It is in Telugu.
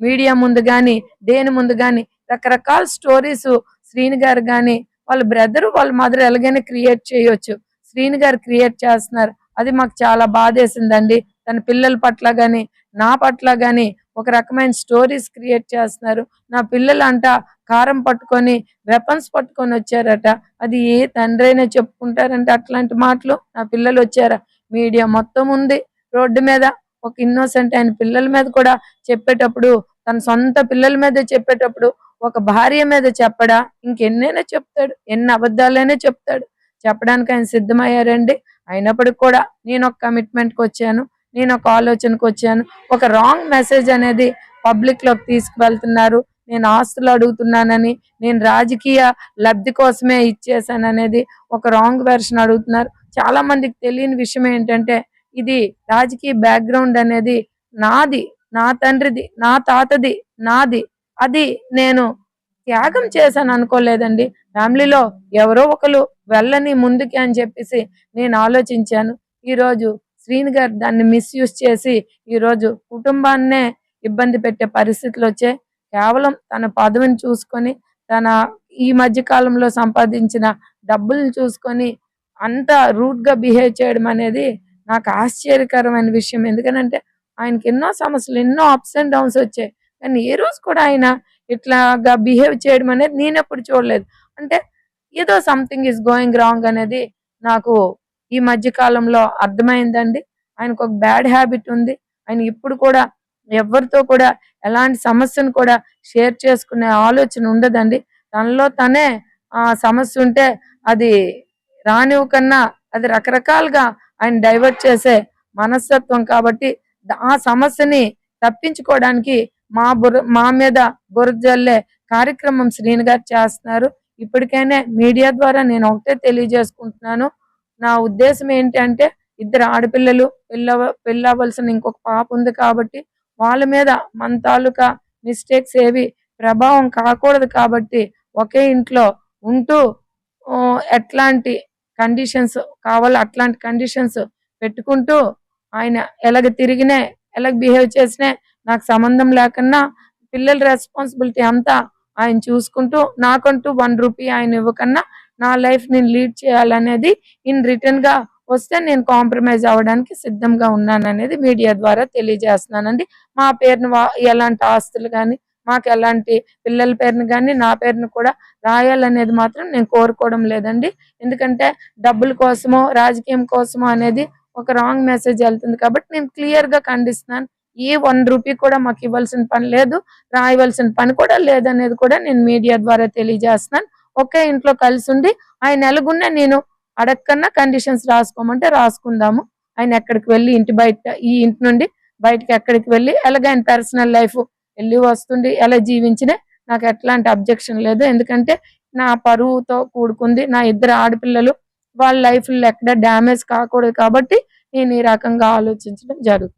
మీడియా ముందు కానీ దేని ముందు కానీ రకరకాల స్టోరీస్ శ్రీని గారు కానీ వాళ్ళ బ్రదర్ వాళ్ళ మదర్ ఎలాగైనా క్రియేట్ చేయొచ్చు. శ్రీని గారు క్రియేట్ చేస్తున్నారు. అది మాకు చాలా బాధేసిందండి. తన పిల్లల పట్ల కానీ నా పట్ల కానీ ఒక రకమైన స్టోరీస్ క్రియేట్ చేస్తున్నారు. నా పిల్లలు అంట కారం పట్టుకొని వెపన్స్ పట్టుకొని వచ్చారట. అది ఏ తండ్రైనా చెప్పుకుంటారంటే అట్లాంటి మాటలు. నా పిల్లలు వచ్చారా? మీడియా మొత్తం ఉంది. రోడ్డు మీద ఒక ఇన్నోసెంట్ ఆయన పిల్లల మీద కూడా చెప్పేటప్పుడు తన సొంత పిల్లల మీద చెప్పేటప్పుడు ఒక భార్య మీద చెప్పడా? ఇంకెన్నైనా చెప్తాడు. ఎన్ని అబద్ధాలైనా చెప్తాడు. చెప్పడానికి ఆయన సిద్ధమయ్యారండి. అయినప్పటికి కూడా నేను ఒక కమిట్మెంట్కి వచ్చాను. నేను ఒక ఆలోచనకు వచ్చాను. ఒక రాంగ్ మెసేజ్ అనేది పబ్లిక్లోకి తీసుకువెళ్తున్నారు. నేను ఆస్తులు అడుగుతున్నానని నేను రాజకీయ లబ్ధి కోసమే ఇచ్చేసాను అనేది ఒక రాంగ్ వెర్షన్ అడుగుతున్నారు. చాలా మందికి తెలియని విషయం ఏంటంటే ఇది రాజకీయ బ్యాక్గ్రౌండ్ అనేది నాది నా తండ్రిది నా తాతది నాది. అది నేను త్యాగం చేశాను అనుకోలేదండి. ఫ్యామిలీలో ఎవరో ఒకరు వెళ్ళని ముందుకి అని చెప్పేసి నేను ఆలోచించాను. ఈరోజు శ్రీని గారు దాన్ని మిస్యూజ్ చేసి ఈరోజు కుటుంబాన్నే ఇబ్బంది పెట్టే పరిస్థితులు వచ్చాయి. కేవలం తన పదవిని చూసుకొని తన ఈ మధ్య కాలంలో సంపాదించిన డబ్బుల్ని చూసుకొని అంత రూట్గా బిహేవ్ చేయడం అనేది నాకు ఆశ్చర్యకరమైన విషయం ఎందుకనంటే ఆయనకి ఎన్నో సమస్యలు ఎన్నో అప్స్ అండ్ డౌన్స్ వచ్చాయి. కానీ ఏ రోజు కూడా ఆయన ఇట్లాగా బిహేవ్ చేయడం అనేది నేను ఎప్పుడు చూడలేదు. అంటే ఏదో సంథింగ్ ఈస్ గోయింగ్ రాంగ్ అనేది నాకు ఈ మధ్య కాలంలో అర్థమైందండి. ఆయనకు ఒక బ్యాడ్ హ్యాబిట్ ఉంది. ఆయన ఇప్పుడు కూడా ఎవరితో కూడా ఎలాంటి సమస్యను కూడా షేర్ చేసుకునే ఆలోచన ఉండదండి. తనలో తనే ఆ సమస్య ఉంటే అది రానివ్వకన్నా అది రకరకాలుగా ఆయన డైవర్ట్ చేసే మనస్తత్వం కాబట్టి ఆ సమస్యని తప్పించుకోవడానికి మా బుర్ర మా మీద బురజల్లే కార్యక్రమం శ్రీని గారు చేస్తున్నారు. ఇప్పటికైనా మీడియా ద్వారా నేను ఒకటే తెలియజేసుకుంటున్నాను. నా ఉద్దేశం ఏంటి అంటే ఇద్దరు ఆడపిల్లలు పెళ్ళవ పెళ్ళవలసిన ఇంకొక పాప ఉంది కాబట్టి వాళ్ళ మీద మన తాలూకా మిస్టేక్స్ ఏవి ప్రభావం కాకూడదు కాబట్టి ఒకే ఇంట్లో ఉంటూ ఎట్లాంటి కండిషన్స్ కావాలి అట్లాంటి కండిషన్స్ పెట్టుకుంటూ ఆయన ఎలాగ తిరిగినే ఎలాగ బిహేవ్ చేసినా నాకు సంబంధం లేకున్నా పిల్లల రెస్పాన్సిబిలిటీ అంతా ఆయన చూసుకుంటూ నాకంటూ వన్ రూపీ ఆయన ఇవ్వకన్నా నా లైఫ్ నేను లీడ్ చేయాలనేది ఇన్ రిటర్న్గా వస్తే నేను కాంప్రమైజ్ అవ్వడానికి సిద్ధంగా ఉన్నాను అనేది మీడియా ద్వారా తెలియజేస్తున్నానండి. మా పేరును ఎలాంటి ఆస్తులు కానీ మాకు ఎలాంటి పిల్లల పేరుని కానీ నా పేరును కూడా రాయాలనేది మాత్రం నేను కోరుకోవడం లేదండి. ఎందుకంటే డబ్బుల కోసమో రాజకీయం కోసమో అనేది ఒక రాంగ్ మెసేజ్ వెళ్తుంది కాబట్టి నేను క్లియర్గా ఖండిస్తున్నాను. ఈ వన్ రూపీ కూడా మాకు ఇవ్వాల్సిన పని లేదు రాయవలసిన పని కూడా లేదనేది కూడా నేను మీడియా ద్వారా తెలియజేస్తున్నాను. ఒకే ఇంట్లో కలిసి ఉండి ఆయన ఎలాగున్న నేను అడగకన్నా కండిషన్స్ రాసుకోమంటే రాసుకుందాము. ఆయన ఎక్కడికి వెళ్ళి ఇంటి బయట ఈ ఇంటి నుండి బయటకి ఎక్కడికి వెళ్ళి ఎలాగైనా పర్సనల్ లైఫ్ వెళ్ళి వస్తుండి. ఎలా జీవించినా నాకు ఎట్లాంటి అబ్జెక్షన్ లేదు. ఎందుకంటే నా పరువుతో కూడుకుంది. నా ఇద్దరు ఆడపిల్లలు వాళ్ళ లైఫ్ ఎక్కడ డ్యామేజ్ కాకూడదు కాబట్టి నేను ఈ రకంగా ఆలోచించడం జరుగుతుంది.